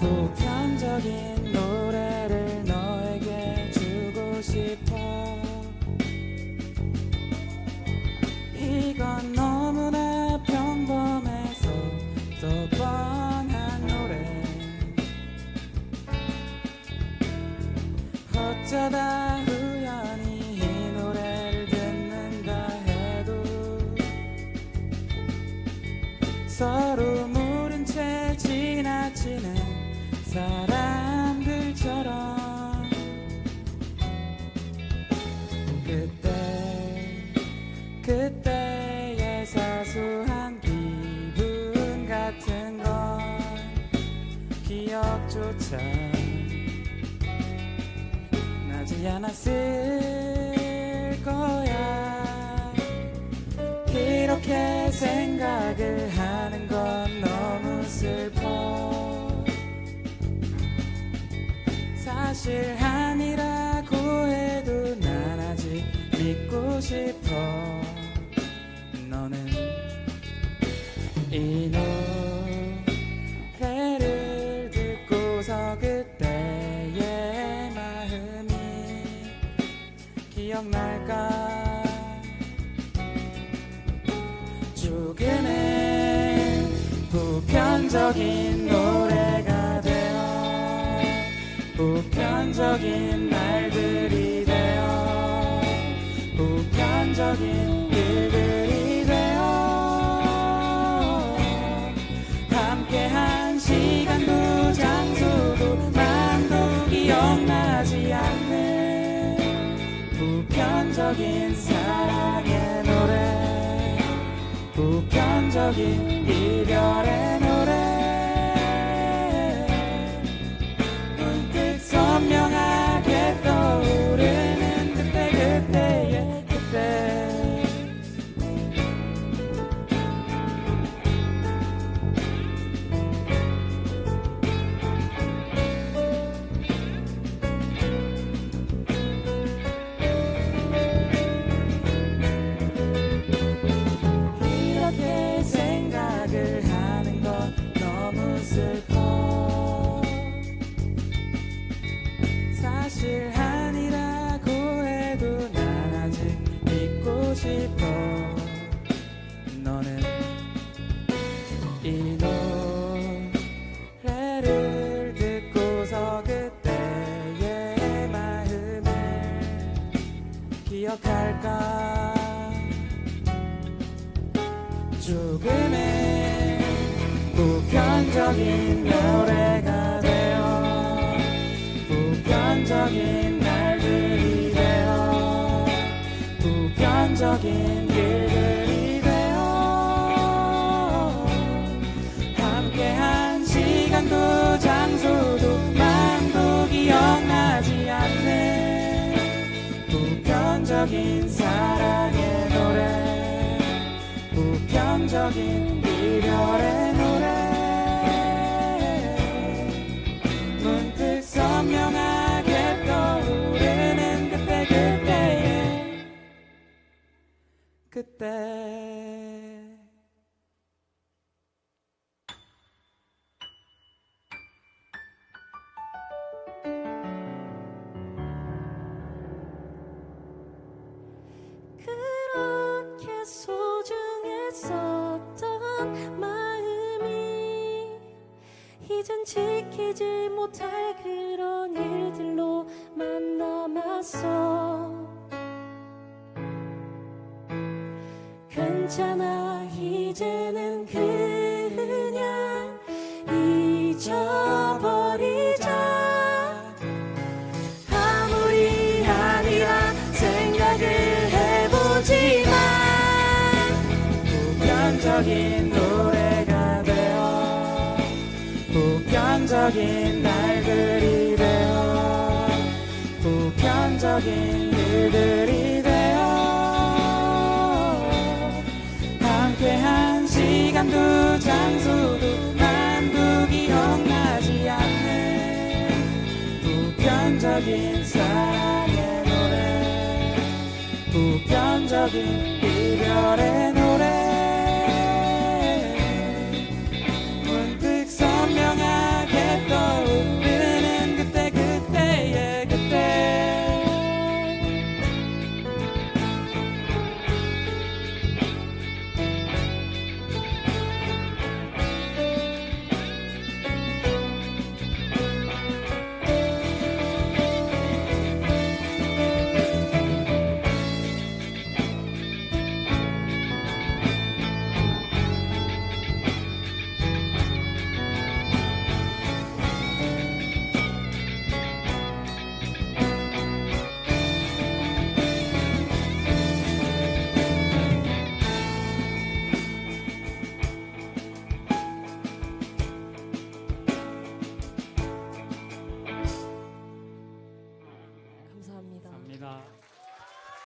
보편적인 노래를 너에게 주고 싶어. 이건 너무나 평범해서 더 뻔한 노래. 어쩌다 우연히 이 노래를 듣는다 해도 서로 기억조차 나지 않았을 거야. 이렇게 생각을 하는 건 너무 슬퍼. 사실 기억날까? 조금은 보편적인 노래가 되어 보편적인 말들이 되어 보편적인 보편적인 사랑의 노래 보편적인 이별의 조금은 보편적인 노래가 되어 보편적인 날들이 되어 보편적인 일들이 되어 함께한 시간도 장소도 마음도 기억나지 않는 보편적인 사랑 보편적인 이별의 노래. 문득 선명하게 떠오르는 그때 그때의 그때 이젠 지키지 못할 그런 일들로 만 남았어. 괜찮아 이제는 그냥 잊어버리자. 아무리 아니라 생각을 해보지만 보편적인 보편적인 날들이 되어 보편적인 일들이 되어. 함께한 시간도 장소도 만도 기억나지 않는 보편적인 사랑의 노래 보편적인 이별의